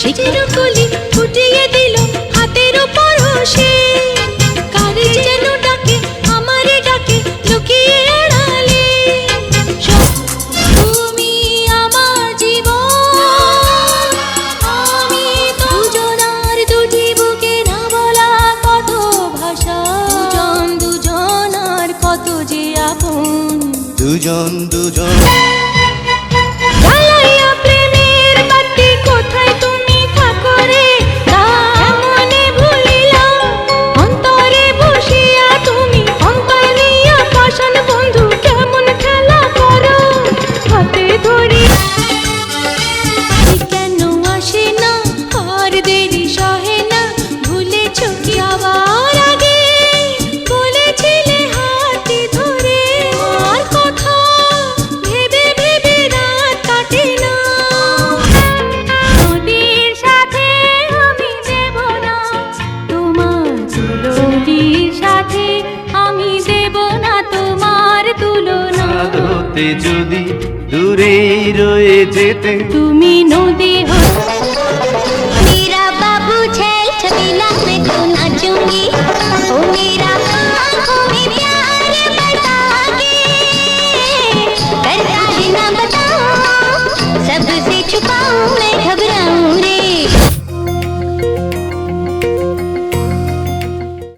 সেজের কলি ফুটিয়ে দিল হাতের উপর সে কারে যেন তুমি আমার জীবন, আমি দুজনার দুটি বুকে না বলা দুজনার কত যে আপন। দুজন দুজন যদি দূরে রয়ে যেতে। তুমি নদী হতে